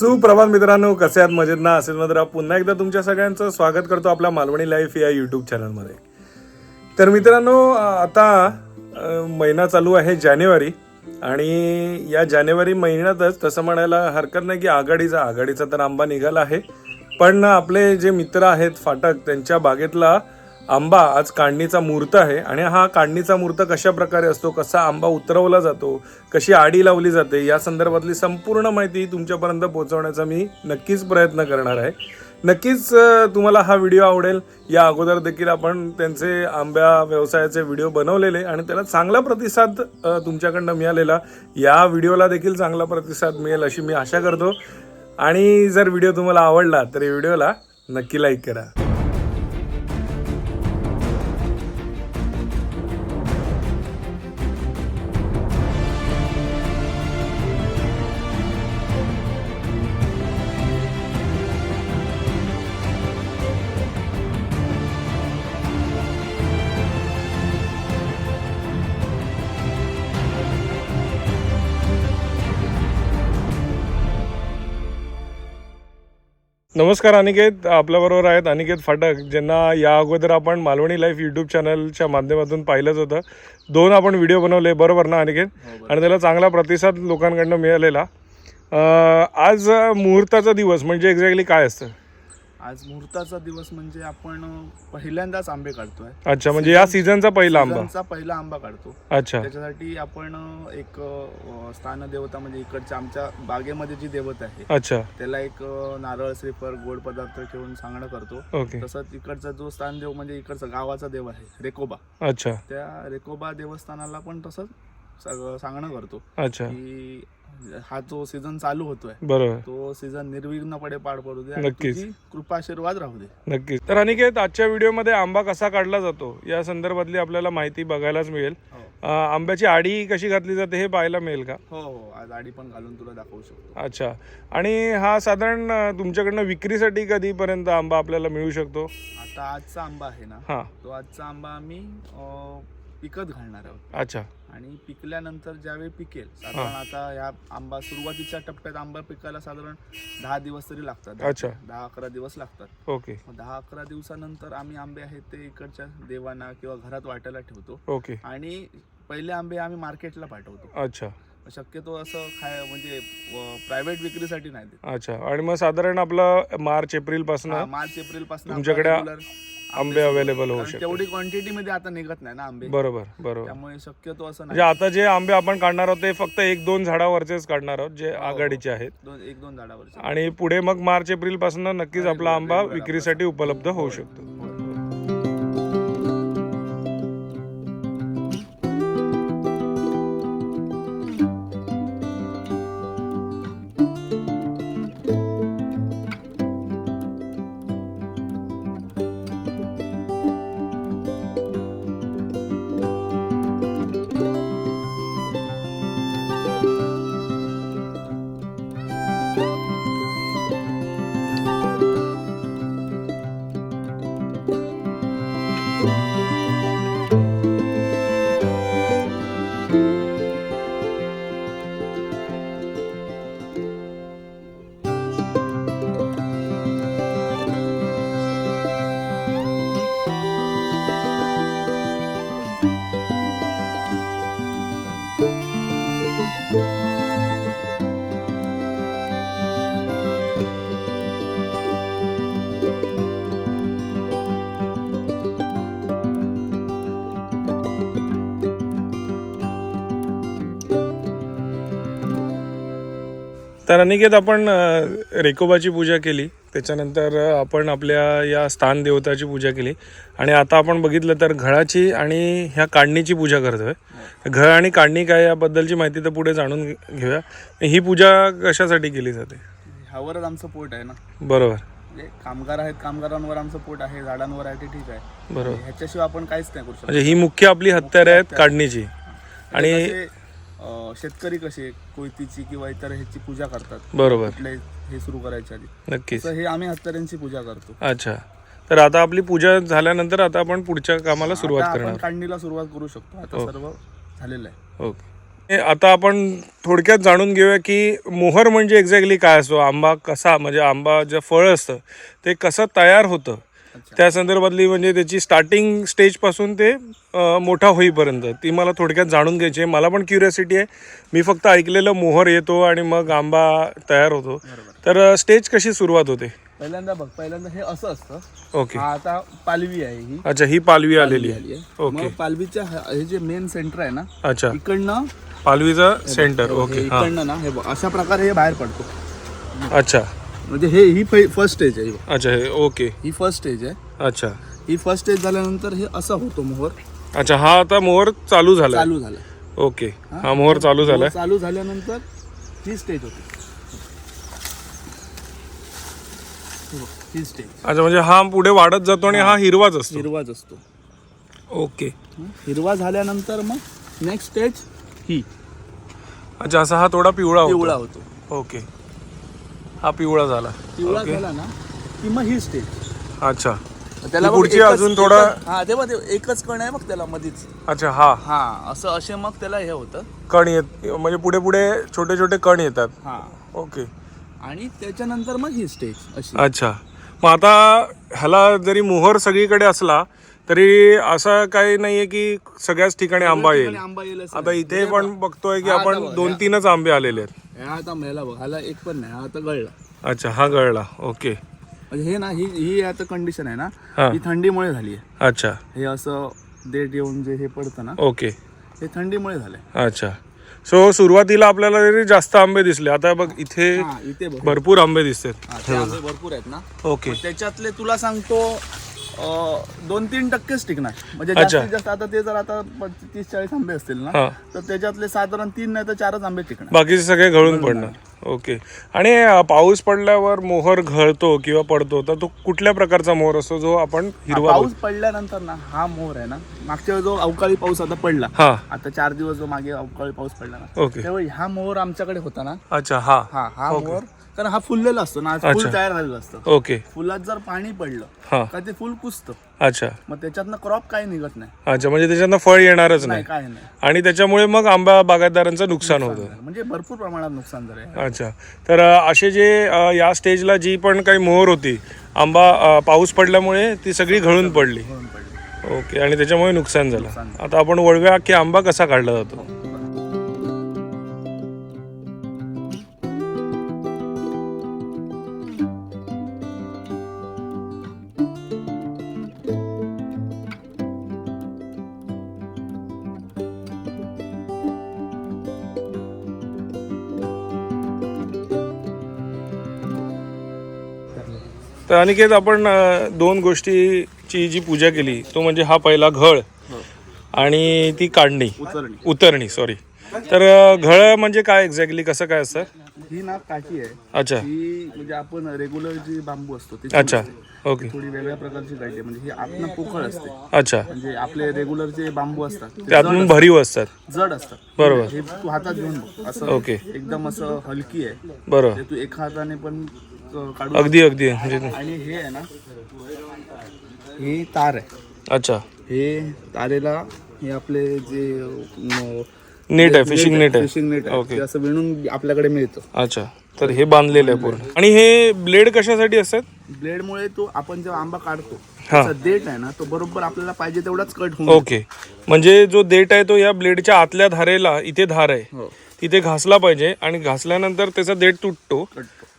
सुप्रभात मित्रांनो कसे आहात? मजेत ना? असेल मात्र पुन्हा एकदा तुमच्या सगळ्यांचं स्वागत करतो आपल्या मालवणी लाईफ या यूट्यूब चॅनलमध्ये तर मित्रांनो आता महिना चालू आहे जानेवारी आणि या जानेवारी महिन्यातच तसं म्हणायला हरकत नाही की आघाडीचा आघाडीचा तर आंबा निघाला आहे. पण आपले जे मित्र आहेत फाटक त्यांच्या बागेतला आंबा आज काढणीचा मूर्त आहे आणि हा काढणीचा मूर्त कशा प्रकारे असतो कसा आंबा उतरवला जातो कशी आडी लावली जाते या संदर्भातली संपूर्ण माहिती तुमच्यापर्यंत पोहोचवण्याचा मी नक्कीच प्रयत्न करणार आहे. नक्कीच तुम्हाला हा व्हिडिओ आवडेल. या अगोदर देखील आपण त्यांचे आंब्या व्यवसायाचे व्हिडिओ बनवलेले आणि त्याला चांगला प्रतिसाद तुमच्याकडनं मिळालेला. या व्हिडिओला देखील चांगला प्रतिसाद मिळेल अशी मी आशा करतो. आणि जर व्हिडिओ तुम्हाला आवडला तर व्हिडिओला नक्की लाईक करा. नमस्कार अनिकेत. आपल्याबरोबर आहेत अनिकेत फाटक ज्यांना या अगोदर आपण मालवणी लाईफ यूट्यूब चॅनलच्या माध्यमातून पाहिलंच होतं. दोन आपण व्हिडिओ बनवले बरोबर ना अनिकेत? आणि त्याला चांगला प्रतिसाद लोकांकडनं मिळालेला. आज मुहूर्ताचा दिवस म्हणजे एक्झॅक्टली काय असतं? आज मुहूर्ताचा दिवस म्हणजे आपण पहिल्यांदाच आंबे काढतोय. अच्छा म्हणजे या सीझनचा पहिला आंबा. सीझनचा पहिला आंबा काढतो. अच्छा. त्याच्यासाठी आपण एक अ, स्थानदेवता म्हणजे इकडच्या आमच्या बागेमध्ये जी देवता आहे अच्छा. त्याला एक नारळ श्रीफळ गोड पदार्थ ठेवून सांगणं करतो. ओके. तसंच इकडचा जो स्थानदेव म्हणजे इकडचा गावाचा देव आहे रेकोबा. अच्छा. त्या रेकोबा देवस्थानाला पण तसंच सांगणं करतो. अच्छा. की हा जो सीझन चालू होतोय बरोबर. तो सीझन निर्विघ्नपणे पार पडू दे नक्कीच. तुझी कृपा आशीर्वाद राहू दे. नक्कीच. तर अनिकेत आजच्या व्हिडिओमध्ये आंबा कसा काढला जातो या संदर्भातली आपल्याला माहिती बघायलाच मिळेल. हो. अं, आंब्याची आडी कशी घातली जाते हे पाहायला मिळेल का? हो हो. आज आडी पण घालून तुला दाखवू शकतो. अच्छा. आणि हा साधारण अं, तुमच्याकडनं विक्रीसाठी कधीपर्यंत आंबा आपल्याला मिळू शकतो? आता आजचा आंबा आहे ना हां. तो आजचा आंबा आम्ही अं, पिकत घालणार आहोत. अच्छा. आणि पिकल्यानंतर ज्यावेळी पिकेल साधारण आता ह्या आंबा सुरुवातीच्या टप्प्यात आंबा पिकायला साधारण दहा दिवस तरी लागतात. अच्छा. दहा अकरा दिवस लागतात. ओके. मग दहा अकरा दिवसानंतर आम्ही आंबे आहेत ते इकडच्या देवांना किंवा घरात वाटायला ठेवतो. ओके. आणि पहिले आंबे आम्ही मार्केटला पाठवतो. अच्छा. शक्यतो असं खाय म्हणजे प्रायव्हेट विक्रीसाठी नाही देत. अच्छा. आणि मग साधारण आपलं मार्च एप्रिलपासून मार्च एप्रिलपासून तुमच्याकडे आंबे available होऊ शकतात. तेवढी क्वांटिटी मध्ये आता निघत नाही ना आंबे. बरोबर बरोबर. त्यामुळे शक्यतो असं म्हणजे नाही. आता जे आंबे आपण काढणार आहोत ते फक्त एक दोन झाडावरचेच काढणार आहोत जे आघाडीचे आहेत. दोन एक दोन झाडावरचे. आणि पुढे मग मार्च एप्रिलपासून नक्कीच आपला आंबा विक्रीसाठी उपलब्ध होऊ शकतो. तर अनिकेत आपण रेकोबाची पूजा केली. त्याच्यानंतर आपण आपल्या या स्थान देवताची पूजा केली. आणि आता आपण बघितलं तर घळाची आणि ह्या काढणीची पूजा करतोय. घळ आणि काढणी काय याबद्दलची माहिती तर पुढे जाणून घेऊया. ही पूजा कशासाठी केली जाते? ह्यावरच आमचं पोट आहे ना. बरोबर. म्हणजे कामगार आहेत कामगारांवर आमचं पोट आहे झाडांवर आहे ते ठीक आहे. बरोबर. ह्याच्याशिवाय आपण काहीच नाही करू शकतो. म्हणजे ही मुख्य आपली हत्यारे आहेत काढणीची. आणि अं, शेतकरी कसे कोयतीची किंवा इतर ह्याची पूजा करतात. बरोबर. कुठले हे सुरू करायच्या आधी. नक्कीच. तर हे आम्ही हत्यारांची पूजा करतो. अच्छा. तर आता आपली पूजा झाल्यानंतर आता आपण पुढच्या कामाला सुरुवात करणार. काढणीला सुरुवात करू शकतो. आता. सर्व झालेलं आहे. ओके. आता आपण थोडक्यात जाणून घेऊया की मोहर म्हणजे एक्झॅक्टली काय असतो? आंबा कसा? म्हणजे आंबा जे फळ असतं ते कसं तयार होतं? त्या संदर्भातली म्हणजे त्याची स्टार्टिंग स्टेजपासून ते मोठा होईपर्यंत. ती मला थोडक्यात जाणून घ्यायची आहे. मला पण क्युरियोसिटी आहे. मी फक्त ऐकलेलं मोहर येतो आणि मग आंबा तयार होतो. तर स्टेज कशी सुरुवात होते? पहिल्यांदा बघ पहिल्यांदा हे असं असतं. ओके. हा आता पालवी आहे ही. अच्छा ही पालवी आलेली आली आहे. ओके. पालवीच्या ह- जे मेन सेंटर आहे ना अच्छा. इकडनं पालवीचं सेंटर ओके इकडनं ना हे अशा प्रकारे हे बाहेर पडतो. अच्छा. म्हणजे हे ही फर्स्ट स्टेज आहे. अच्छा हे ओके. ही फर्स्ट स्टेज आहे. अच्छा. ही फर्स्ट स्टेज झाल्यानंतर हे असं होतो मोहर. अच्छा हा आता मोहर चालू झाला चालू झालं ओके हा? मोहर चालू मोहर चालू झाल्यानंतर ही स्टेज होती. बघ, ही स्टेज अच्छा म्हणजे हा पुढे वाढत जातो आणि हा हिरवाच असतो. हिरवाच असतो. ओके? हिरवा झाल्यानंतर मग नेक्स्ट स्टेज ही. अच्छा असा हा थोडा पिवळा पिवळा होतो. होतो ओके. हा पिवळा झाला. पिवळा ओके. झाला ना की मग ही स्टेज अच्छा. त्याला पुढची एकच- अजून थोडा- एकच- हा तेव्हा ते एकच कण आहे मग त्याला मधीच. अच्छा हा. हा असं असे मग त्याला हे होतं. कण येत म्हणजे पुढे पुढे छोटे छोटे कण येतात. हा. ओके. आणि त्याच्यानंतर मग ही स्टेज अशी. अच्छा. मग आता ह्याला जरी मोहर सगळीकडे असला तरी असं काही नाहीये की सगळ्याच ठिकाणी आंबा येईल. आंबा येईल असं आता नाही. इथे पण बघतोय की हा, आपण बघ, दोन तीनच आंबे आलेले आहेत. ह्या आता मेला बघ. ह्याला एक पण नाही हा आता गळला. अच्छा हा गळला. ओके. म्हणजे हे ना ही ही आता कंडिशन आहे ना हा. ही थंडीमुळे झाली आहे अच्छा. हे असं देठ येऊन जे हे पडतं ना ओके. हे थंडीमुळे झालंय. अच्छा. सो सुरुवातीला आपल्याला तरी जास्त आंबे दिसले. आता बघ इथे हा इथे बघ. भरपूर आंबे दिसतात. हा, ते आंबे भरपूर आहेत ना. ओके. त्याच्यातले तुला सांगतो अं, दोन तीन टक्केच टिकणार. म्हणजे. जास्तीत जास्त आता ते जर आता तीस चाळीस आंबे असतील ना हा. तर त्याच्यातले साधारण तीन नाही तर चारच आंबे टिकणार. बाकीचे सगळे गळून पडणार. ओके. आणि पाऊस पडल्यावर मोहर घळतो किंवा पडतो तर तो कुठल्या प्रकारचा मोहर असतो जो आपण हिरवा पाऊस पडल्यानंतर ना हा मोर आहे ना मागच्या वेळी जो अवकाळी पाऊस आता पडला हा. आता चार दिवस जो मागे अवकाळी पाऊस पडला ना ओके. त्यावेळी हा मोर आमच्याकडे होता ना? अच्छा हा. हा हा मोर कारण हा फुललेला असतो ना फुल. तयार झालेलं असतं. ओके. फुलात जर पाणी पडलं हा. का ते फुल कुसतं अच्छा. मग त्याच्यातनं क्रॉप काही निघत नाही. अच्छा म्हणजे त्याच्यातनं फळ येणारच नाही नाही. काय नाही. आणि त्याच्यामुळे मग आंबा बागायतदारांचं नुकसान होतं. म्हणजे भरपूर प्रमाणात नुकसान झालंय अच्छा. तर अ, असे जे अ, या स्टेजला जी पण काही मोहर होती आंबा अ, पाऊस पडल्यामुळे ती सगळी घळून पडली. ओके. आणि त्याच्यामुळे नुकसान झालं. आता आपण वळव्या की आंबा कसा काढला जातो. तर अनिकेत आपण दोन गोष्टीची जी पूजा केली तो म्हणजे हा पहिला घळ आणि ती काढणी. उतरणी. सॉरी तर घळ म्हणजे काय एक्झॅक्टली कसं काय असतं? ही ना काठी आहे. अच्छा. ही म्हणजे आपण रेग्युलर जी बांबू असतो ती अच्छा. ओके. थोडी वेगळ्या प्रकारची काठी आहे. म्हणजे ही आतनं पोकळ असते. अच्छा. म्हणजे आपले रेग्युलर जे बांबू असतात ते त्यातून भरीव असतात. जड असतात. बरोबर. हे तू हातात घेऊन बघ. असं ओके. एकदम असं हलकी आहे. बरोबर. ते एका हाताने पण काढू अगदी अगदी. म्हणजे आणि हे आहे ना हे तार आहे. अच्छा. हे तारेला हे आपले जे नेट आहे फिशिंग नेट आहे. फिशिंग नेट आहे. ओके. ते असं विणून आपल्याकडे मिळतं. अच्छा. तर हे बांधलेलं आहे पूर्ण. आणि हे ब्लेड कशासाठी असतात? ब्लेडमुळे तो आपण जेव्हा आंबा काढतो हा. त्याचा देठ आहे ना तो बरोबर आपल्याला पाहिजे तेवढाच कट होऊन ओके. म्हणजे जो देठ आहे तो या ब्लेडच्या आतल्या धारेला इथे धार आहे. हो. तिथे घासला पाहिजे आणि घासल्यानंतर त्याचा देठ तुटतो.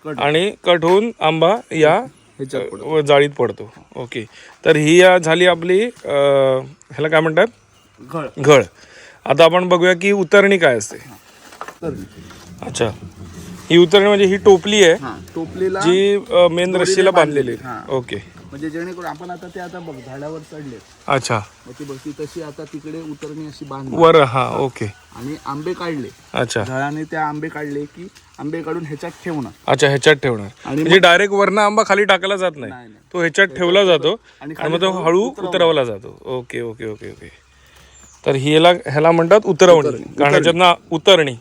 आणि कट होऊन आंबा या जाळीत पडतो. ओके. तर ही या झाली आपली ह्याला काय म्हणतात? घळ. घळ. आता आपण बघूया की उतरणी काय असते. अच्छा. ही उतरणी म्हणजे ही टोपली आहे टोपलीला जी मेन रस्सीला बांधलेली आहे. ओके. म्हणजे जेणेकरून आपण आता ते आता बघ झाडावर चढले अच्छा. मग ती ती तशी आता तिकडे उतरणी अशी बांध वर हा ओके. आणि आंबे काढले. अच्छा. झाडाने त्या आंबे काढले की आंबे काढून ह्याच्यात ठेवणार. अच्छा ह्याच्यात ठेवणार. आणि म्हणजे डायरेक्ट वरनं आंबा खाली टाकला जात नाही. तो ह्याच्यात ठेवला जातो आणि आणि मग तो हळू उतरवला जातो. Okay okay okay okay. तर ह्याला ह्याला म्हणतात उतरवणी. कारण ह्याच्यातनं उतरणी.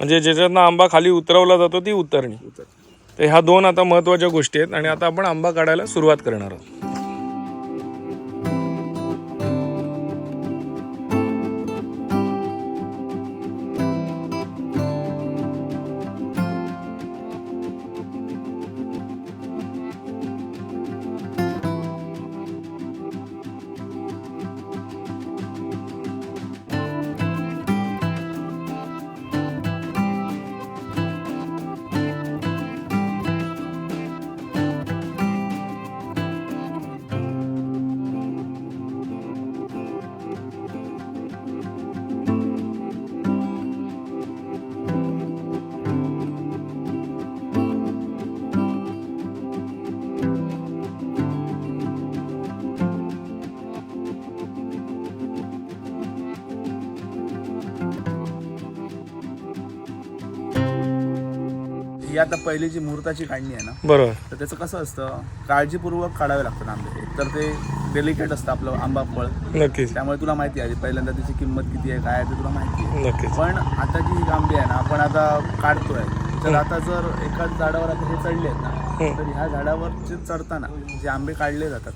म्हणजे ज्याच्यातनं आंबा खाली उतरवला जातो ती उतरणी. उतर तर ह्या दोन आता महत्त्वाच्या गोष्टी आहेत आणि आता आपण आंबा काढायला सुरुवात करणार आहोत. ही आता पहिली जी मुहूर्ताची काढणी आहे ना बरोबर. तर त्याचं कसं असतं काळजीपूर्वक काढावे लागतात आंबे. तर ते डेलिकेट असतं आपलं आंबा फळ. नक्कीच. त्यामुळे तुला माहिती आहे पहिल्यांदा त्याची किंमत किती आहे काय आहे ते तुला माहिती आहे. नक्कीच. पण आता जी आंबे आहे ना आपण आता काढतोय. तर आता जर एकाच झाडावर आता हे चढले आहेत ना. तर ह्या झाडावरचे चढताना जे आंबे काढले जातात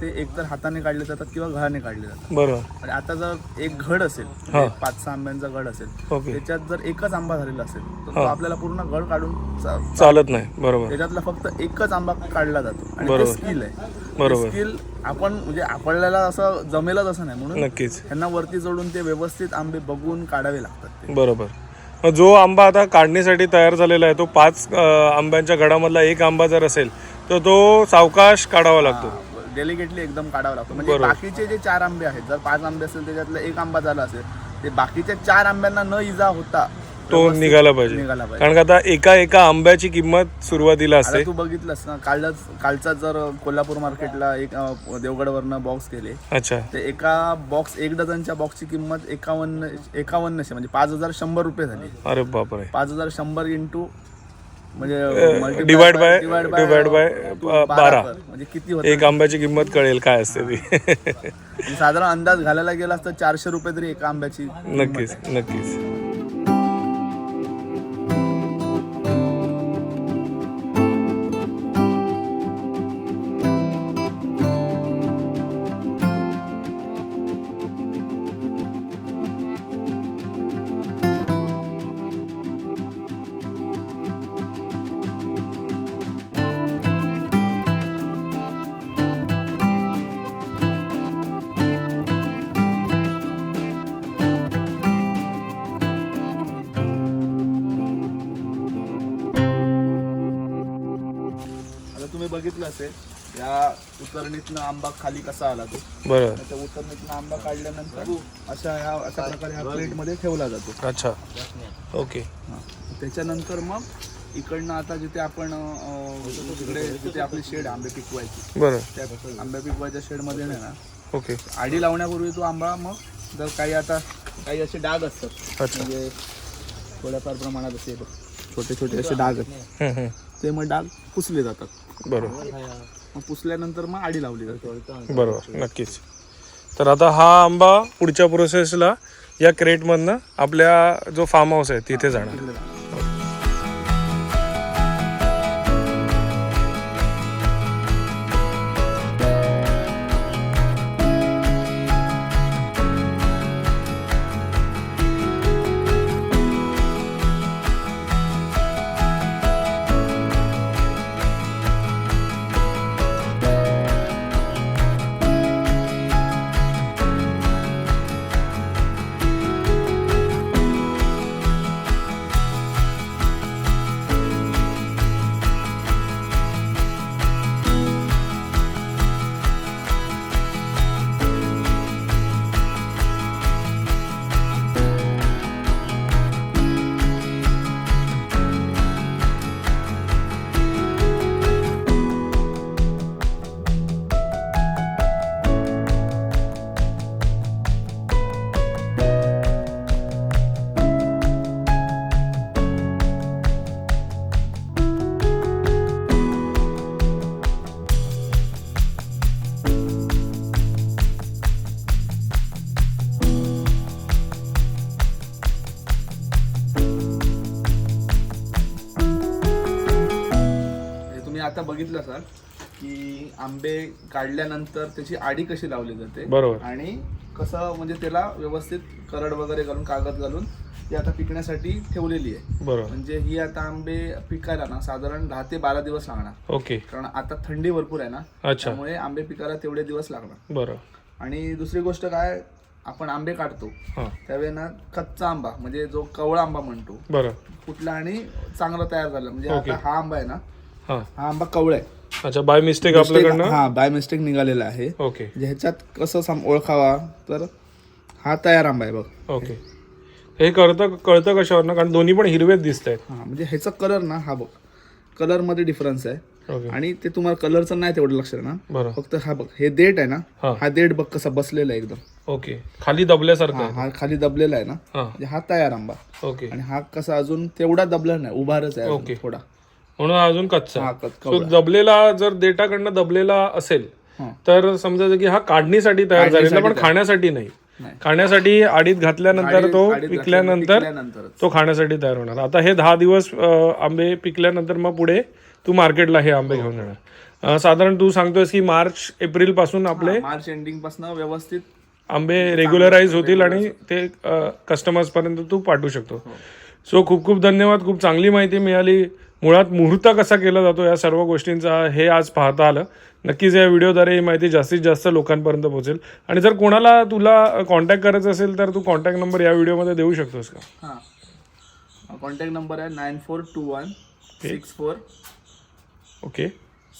ते एकतर हाताने काढले जातात किंवा घराने काढले जातात. बरोबर. आणि आता जर एक घड असेल. म्हणजे पाच सहा आंब्यांचा घड असेल त्याच्यात जर एकच आंबा झालेला असेल तर तो. आपल्याला पूर्ण घड काढून चालत नाही. बरोबर. त्याच्यातला फक्त एकच आंबा काढला जातो. आणि ते. स्किल आहे. बरोबर. स्किल आपण म्हणजे आपल्याला असं जमेलच असं नाही. म्हणून नक्कीच. त्यांना वरती जोडून ते व्यवस्थित आंबे बघून काढावे लागतात बरोबर. जो आंबा आता काढणीसाठी तयार झालेला आहे तो पाच आंब्यांच्या घडामधला एक आंबा जर असेल तर तो सावकाश काढावा लागतो डेलिकेटली एकदम काढावा लागतो म्हणजे. बाकीचे जे चार आंबे आहेत जर पाच आंबे असेल त्याच्यातला एक आंबा झाला असेल ते बाकीच्या चार आंब्यांना न इजा होता तो व्यवस्थित निघाला पाहिजे. निघाला पाहिजे. कारण का आता एका एका आंब्याची किंमत सुरुवातीला आता असते. तू बघितलंस ना कालच कालचा जर कोल्हापूर मार्केटला एक अं, देवगडवरनं बॉक्स केले अच्छा. ते एका बॉक्स एक डझनच्या बॉक्सची किंमत एकावन्न एकावन्नशे म्हणजे पाच हजार शंभर रुपये झाली. अरे बापरे. पाच हजार शंभर इंटू म्हणजे multiply divide by- divide divide by, two, अं, बारा. म्हणजे किती होतं? एक आंब्याची किंमत कळेल काय असते ती. साधारण अंदाज घालायला गेला तर चारशे रुपये तरी एका आंब्याची नक्कीच नक्कीच. बघितलं असेल या उतरणीतनं आंबा खाली कसा आला तो? बरोबर. त्या उतरणीतनं आंबा काढल्यानंतर अशा ह्या अशा प्रकारे ह्या प्लेटमध्ये ठेवला जातो. अच्छा. ओके. हा. त्याच्यानंतर मग इकडनं आता जिथे आपण अं, तिकडे जिथे आपली शेड आंबे पिकवायची बरं त्या आंबे पिकवायच्या शेडमध्ये नाही ना ओके. आडी लावण्यापूर्वी तो आंबा मग जर काही आता काही असे डाग असतात अच्छा. म्हणजे थोड्याफार प्रमाणात असे बघ छोटे छोटे असे डाग. आहेत हम्म, हम्म. ते मग डाग पुसले जातात. बरोबर. मग पुसल्यानंतर मग आडी लावली जाते. बरोबर नक्कीच. तर आता हा आंबा पुढच्या प्रोसेसला या क्रेटमधनं आपल्या जो फार्म हाऊस आहे तिथे जाणार. बघितलं असाल की आंबे काढल्यानंतर त्याची आडी कशी लावली जाते बरोबर. आणि कसं म्हणजे त्याला व्यवस्थित करड वगैरे घालून कागद घालून ती आता पिकण्यासाठी ठेवलेली आहे. बरोबर. म्हणजे ही आता आंबे पिकायला ना साधारण दहा ते बारा दिवस लागणार. ओके. कारण आता थंडी भरपूर आहे ना अच्छा. त्यामुळे आंबे पिकायला तेवढे दिवस लागणार. बरं. आणि दुसरी गोष्ट काय आपण आंबे काढतो. त्यावेळी ना कच्चा आंबा म्हणजे जो कवळा आंबा म्हणतो बरं. कुठला आणि चांगला तयार झाला. म्हणजे. आता हा आंबा आहे ना हां. आंबा कवळा. आहे अच्छा बाय मिस्टेक आपल्याकडनं? हा बाय मिस्टेक निघालेला आहे. ओके म्हणजे ह्याच्यात कसं सम ओळखावा तर हा तयार आंबा आहे बघ. ओके हे कळतं कळतं कशावर कारण दोन्ही पण हिरवेच दिसत आहेत हा म्हणजे ह्याचा कलर ना हा बघ. कलरमध्ये डिफरन्स आहे. ओके आणि ते तुम्हाला कलरचं नाही तेवढं लक्षात ना. फक्त हा बघ हे देठ आहे ना हा. देठ बघ कसा बसलेला आहे एकदम. ओके खाली दबल्यासारखं हा खाली दबलेला आहे ना. हा. म्हणजे हा तयार आंबा. ओके आणि हा कसा अजून तेवढा दबला नाही उभारच आहे. थोडा. म्हणून हा अजून कच्चा. हा दबलेला जर देठाकडनं दबलेला असेल हा. तर समजायचं की हा काढणीसाठी तयार झालेला पण खाण्यासाठी नाही. नाही. खाण्यासाठी आडीत घातल्यानंतर तो पिकल्यानंतर पिकल्यानंतरच. तो खाण्यासाठी तयार होणार. आता हे दहा दिवस अं, आंबे पिकल्यानंतर मग पुढे तू मार्केटला हे आंबे घेऊन जाणार अं, साधारण तू सांगतोयस की मार्च एप्रिलपासून आपले मार्च एंडिंगपासून व्यवस्थित आंबे रेग्युलराईज होतील आणि ते कस्टमर्स पर्यंत तू पाठवू शकतो. सो खूप खूप धन्यवाद. खूप चांगली माहिती मिळाली. मुळात मुहूर्त कसा केला जातो या सर्व गोष्टींचा हे आज पाहता आलं. नक्कीच या व्हिडिओद्वारे ही माहिती जास्तीत जास्त लोकांपर्यंत पोहोचेल. आणि जर कोणाला तुला कॉन्टॅक्ट करायचं असेल तर तू कॉन्टॅक्ट नंबर या व्हिडिओमध्ये देऊ शकतोस का? हा. कॉन्टॅक्ट नंबर आहे nine four two one six four okay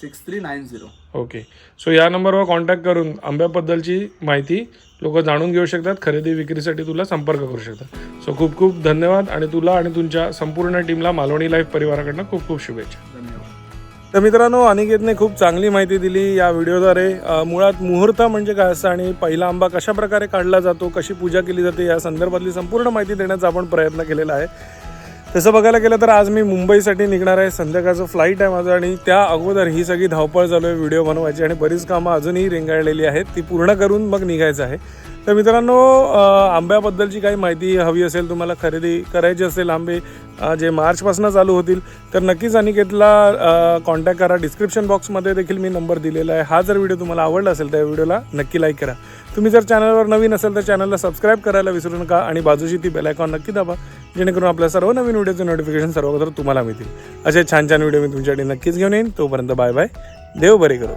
six three nine zero okay so या नंबरवर कॉन्टॅक्ट करून आंब्याबद्दलची माहिती लोक जाणून घेऊ शकतात खरेदी विक्रीसाठी तुला संपर्क करू शकतात. सो खूप खूप धन्यवाद आणि तुला आणि तुमच्या संपूर्ण टीमला मालवणी लाईफ परिवाराकडनं खूप खूप शुभेच्छा. धन्यवाद. तर मित्रांनो अनिकेतने खूप चांगली माहिती दिली या व्हिडिओद्वारे. मुळात मुहूर्त म्हणजे काय असतं आणि पहिला आंबा कशा प्रकारे काढला जातो कशी पूजा केली जाते या संदर्भातली संपूर्ण माहिती देण्याचा आपण प्रयत्न केलेला आहे. तसं बघायला गेलं तर आज मी मुंबईसाठी निघणार आहे. संध्याकाळचं फ्लाईट आहे माझं आणि त्या अगोदर ही सगळी धावपळ चालू आहे व्हिडिओ बनवायची आणि बरीच कामं अजूनही रेंगाळलेली आहेत. ती पूर्ण करून मग निघायचं आहे. तर मित्रांनो आंब्याबद्दलची काही माहिती हवी असेल तुम्हाला खरेदी करायची असेल आंबे जे मार्चपासून चालू होतील तर नक्कीच अनिकेतला कॉन्टॅक्ट करा. डिस्क्रिप्शन बॉक्समध्ये देखील मी नंबर दिलेला आहे. हा जर व्हिडिओ तुम्हाला आवडला असेल त्या व्हिडिओला नक्की लाईक करा. तुम्ही जर चॅनलवर नवीन असेल तर चॅनलला सबस्क्राईब करायला विसरू नका आणि बाजूची ती बेल आयकॉन नक्की दाबा जेणेकरून आपल्या सर्व नवीन व्हिडिओचे नोटिफिकेशन सर्व तुम्हाला मिळतील. असे छान छान व्हिडिओ मी तुमच्यासाठी नक्कीच घेऊन येईन. तोपर्यंत बाय बाय देव बरे करू.